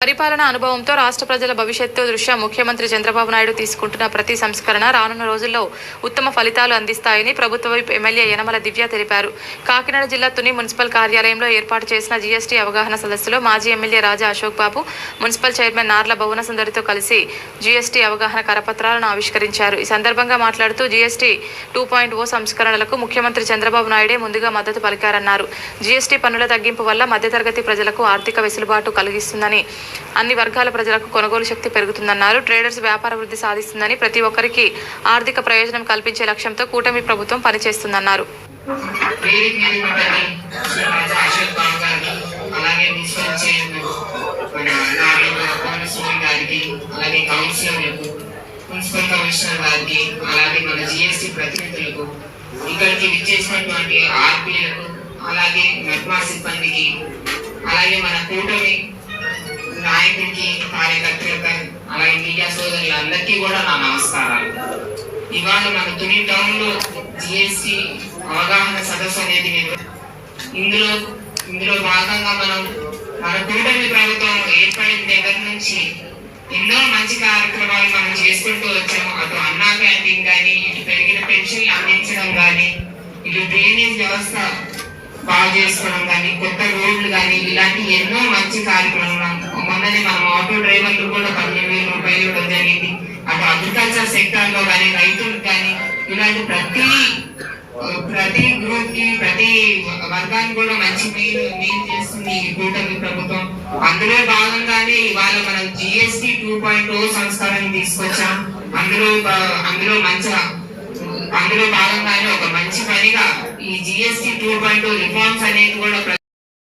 పరిపాలన అనుభవంతో రాష్ట్ర ప్రజల భవిష్యత్తు దృష్ట్యా ముఖ్యమంత్రి చంద్రబాబు నాయుడు తీసుకుంటున్న ప్రతి సంస్కరణ రానున్న రోజుల్లో ఉత్తమ ఫలితాలు అందిస్తాయని ప్రభుత్వ ఎమ్మెల్యే యనమల దివ్య తెలిపారు. కాకినాడ జిల్లా తుని మున్సిపల్ కార్యాలయంలో ఏర్పాటు చేసిన జీఎస్టీ అవగాహన సదస్సులో మాజీ MLA Raja Ashok Babu municipal chairman Narla Bhuvana సుందరితో కలిసి జీఎస్టీ అవగాహన కరపత్రాలను ఆవిష్కరించారు. ఈ సందర్భంగా మాట్లాడుతూ జీఎస్టీ టూ పాయింట్ ఓ సంస్కరణలకు ముఖ్యమంత్రి చంద్రబాబు నాయుడే ముందుగా మద్దతు పలికారన్నారు. జీఎస్టీ పన్నుల తగ్గింపు వల్ల మధ్యతరగతి ప్రజలకు ఆర్థిక వెసులుబాటు కలిగిస్తుందని అన్ని వర్గాల ప్రజలకు కొనుగోలు శక్తి పెరుగుతుందన్నారు. ట్రేడర్స్ వ్యాపార వృద్ధి సాధిస్తుందని ప్రతి ఒక్కరికి ఆర్థిక ప్రయోజనం కల్పించే లక్ష్యంతో కూటమి ప్రభుత్వం పనిచేస్తుందన్నారు. మున్సిపల్ కమిషనర్ గారికి అలాగే మన జిఎస్టి ప్రతినిధులకు ఇక్కడికి విచ్చేసినటువంటి ఆర్పీలకు అలాగే మెట్మా సిబ్బందికి అలాగే మన కూటమి మీడియా సోదరులందరికీ కూడా నా నమస్కారాలు. ఇవాళ మన తుని టౌన్లో జిఎస్టి అవగాహన సదస్సు అనేది ఇందులో ఇందులో భాగంగా మనం మన కూటమి ప్రభుత్వం ఏర్పడిన దగ్గర నుంచి ఎన్నో మంచి కార్యక్రమాలు మనం చేసుకుంటూ వచ్చాము. అటు అన్నా క్యాంటీన్ కానీ ఇటు పెరిగిన పెన్షన్లు అందించడం కానీ ఇటు డ్రైనేజ్ వ్యవస్థ బాగు చేసుకోవడం కానీ కొత్త రోడ్లు కానీ ఇలాంటి ఎన్నో మంచి కార్యక్రమాలు మొన్ననే మనం ఆటో డ్రైవర్లు కూడా పదిహేను అంటే అగ్రికల్చర్ సెక్టర్లో కానీ రైతులు కానీ ఇలాంటి ప్రతి ప్రతి గ్రూప్కి ప్రతి వర్గానికి కూడా మంచి మేలు మేలు చేస్తుంది ఈ కూటమి ప్రభుత్వం. అందులో భాగంగానే ఇవాళ మనం జిఎస్టి టూ పాయింట్ ఓ సంస్కరణ తీసుకొచ్చాం. అందులో అందులో మంచి అందులో భాగంగానే ఒక మంచి పనిగా ఈ జిఎస్టి టూ పాయింట్ రిఫార్మ్స్ అనేది కూడా